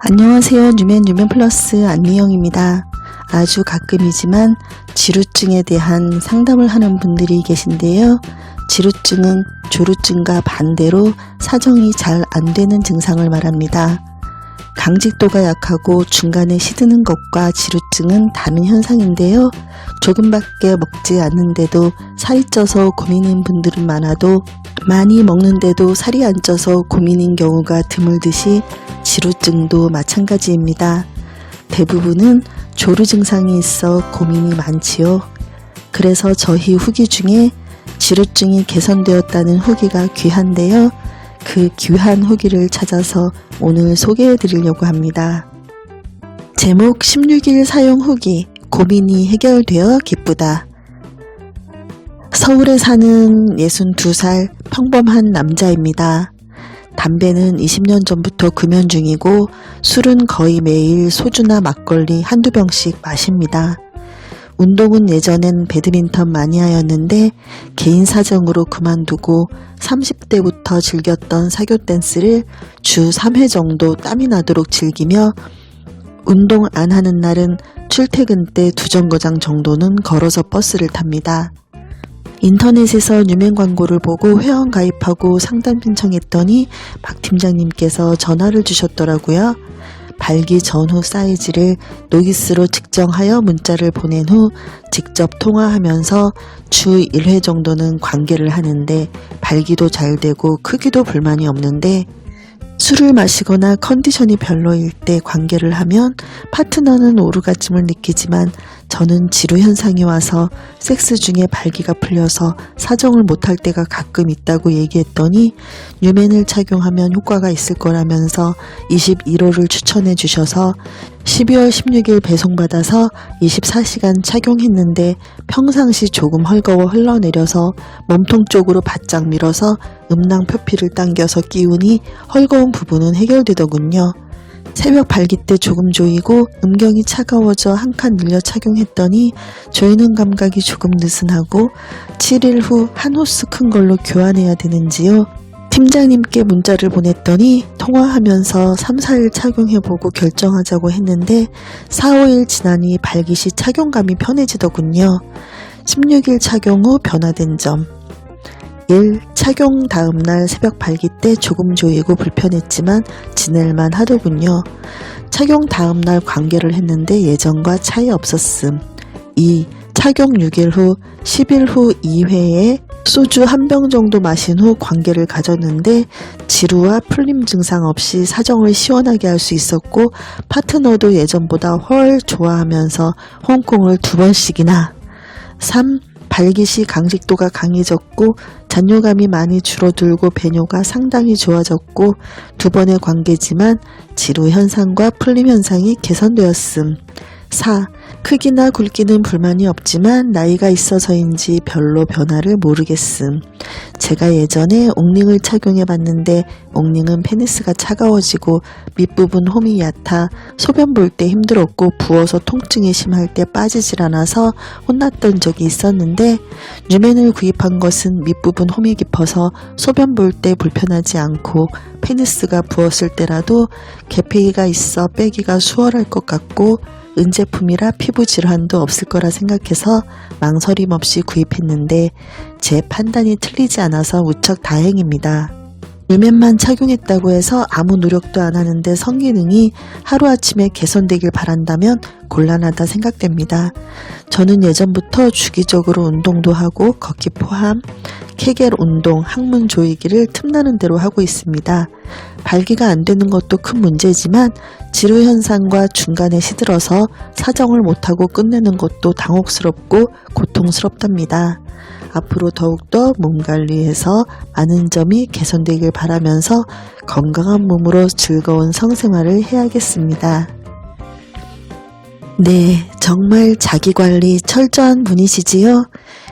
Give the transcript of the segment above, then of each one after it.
안녕하세요. 뉴맨 뉴맨 플러스 안미영입니다. 아주 가끔이지만 지루증에 대한 상담을 하는 분들이 계신데요. 지루증은 조루증과 반대로 사정이 잘 안 되는 증상을 말합니다. 강직도가 약하고 중간에 시드는 것과 지루증은 다른 현상인데요. 조금밖에 먹지 않는데도 살이 쪄서 고민인 분들은 많아도 많이 먹는데도 살이 안 쪄서 고민인 경우가 드물듯이 지루증도 마찬가지입니다. 대부분은 조루 증상이 있어 고민이 많지요. 그래서 저희 후기 중에 지루증이 개선되었다는 후기가 귀한데요. 그 귀한 후기를 찾아서 오늘 소개해 드리려고 합니다. 제목 16일 사용 후기 고민이 해결되어 기쁘다. 서울에 사는 62살 평범한 남자입니다. 담배는 20년 전부터 금연 중이고 술은 거의 매일 소주나 막걸리 한두 병씩 마십니다. 운동은 예전엔 배드민턴 마니아였는데 개인 사정으로 그만두고 30대부터 즐겼던 사교 댄스를 주 3회 정도 땀이 나도록 즐기며 운동 안 하는 날은 출퇴근 때 두 정거장 정도는 걸어서 버스를 탑니다. 인터넷에서 뉴맨 광고를 보고 회원 가입하고 상담 신청했더니 박 팀장님께서 전화를 주셨더라고요. 발기 전후 사이즈를 노기스로 측정하여 문자를 보낸 후 직접 통화하면서 주 1회 정도는 관계를 하는데 발기도 잘 되고 크기도 불만이 없는데 술을 마시거나 컨디션이 별로일 때 관계를 하면 파트너는 오르가즘을 느끼지만 저는 지루 현상이 와서 섹스 중에 발기가 풀려서 사정을 못할 때가 가끔 있다고 얘기했더니 뉴맨을 착용하면 효과가 있을 거라면서 21호를 추천해 주셔서 12월 16일 배송받아서 24시간 착용했는데 평상시 조금 헐거워 흘러내려서 몸통 쪽으로 바짝 밀어서 음낭 표피를 당겨서 끼우니 헐거운 부분은 해결되더군요. 새벽 발기 때 조금 조이고 음경이 차가워져 한 칸 늘려 착용했더니 조이는 감각이 조금 느슨하고 7일 후 한 호스 큰 걸로 교환해야 되는지요. 팀장님께 문자를 보냈더니 통화하면서 3, 4일 착용해보고 결정하자고 했는데 4, 5일 지나니 발기 시 착용감이 편해지더군요. 16일 착용 후 변화된 점 1. 착용 다음날 새벽 발기 때 조금 조이고 불편했지만 지낼만 하더군요. 착용 다음날 관계를 했는데 예전과 차이 없었음. 2. 착용 6일 후 10일 후 2회에 소주 한 병 정도 마신 후 관계를 가졌는데 지루와 풀림 증상 없이 사정을 시원하게 할 수 있었고 파트너도 예전보다 훨 좋아하면서 홍콩을 두 번씩이나 3. 발기 시 강직도가 강해졌고 잔뇨감이 많이 줄어들고 배뇨가 상당히 좋아졌고 두 번의 관계지만 지루 현상과 풀림 현상이 개선되었음. 4. 크기나 굵기는 불만이 없지만 나이가 있어서인지 별로 변화를 모르겠음. 제가 예전에 옥링을 착용해 봤는데 옥링은 페니스가 차가워지고 밑부분 홈이 얕아 소변 볼 때 힘들었고 부어서 통증이 심할 때 빠지질 않아서 혼났던 적이 있었는데 뉴맨을 구입한 것은 밑부분 홈이 깊어서 소변 볼 때 불편하지 않고 페니스가 부었을 때라도 개폐기가 있어 빼기가 수월할 것 같고 은제품이라 피부 질환도 없을 거라 생각해서 망설임 없이 구입했는데 제 판단이 틀리지 않아서 무척 다행입니다. 일면만 착용했다고 해서 아무 노력도 안 하는데 성기능이 하루아침에 개선되길 바란다면 곤란하다 생각됩니다. 저는 예전부터 주기적으로 운동도 하고 걷기 포함 케겔 운동, 항문 조이기를 틈나는 대로 하고 있습니다. 발기가 안 되는 것도 큰 문제지만 지루 현상과 중간에 시들어서 사정을 못하고 끝내는 것도 당혹스럽고 고통스럽답니다. 앞으로 더욱더 몸 관리해서 많은 점이 개선되길 바라면서 건강한 몸으로 즐거운 성생활을 해야겠습니다. 네, 정말 자기 관리 철저한 분이시지요?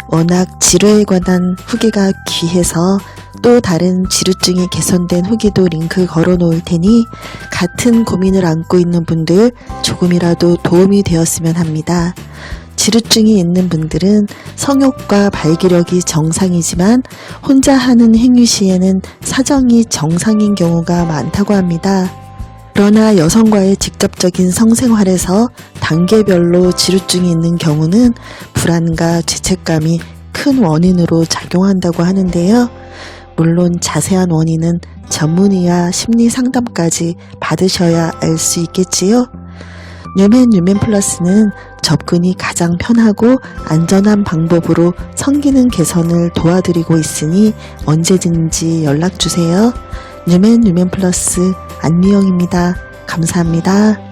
워낙 지루에 관한 후기가 귀해서 또 다른 지루증이 개선된 후기도 링크 걸어 놓을 테니 같은 고민을 안고 있는 분들 조금이라도 도움이 되었으면 합니다. 지루증이 있는 분들은 성욕과 발기력이 정상이지만 혼자 하는 행위 시에는 사정이 정상인 경우가 많다고 합니다. 그러나 여성과의 직접적인 성생활에서 단계별로 지루증이 있는 경우는 불안과 죄책감이 큰 원인으로 작용한다고 하는데요. 물론 자세한 원인은 전문의와 심리 상담까지 받으셔야 알 수 있겠지요. 뉴맨 뉴맨 플러스는 접근이 가장 편하고 안전한 방법으로 성기능 개선을 도와드리고 있으니 언제든지 연락 주세요. 뉴맨 뉴맨 플러스 안미영입니다. 감사합니다.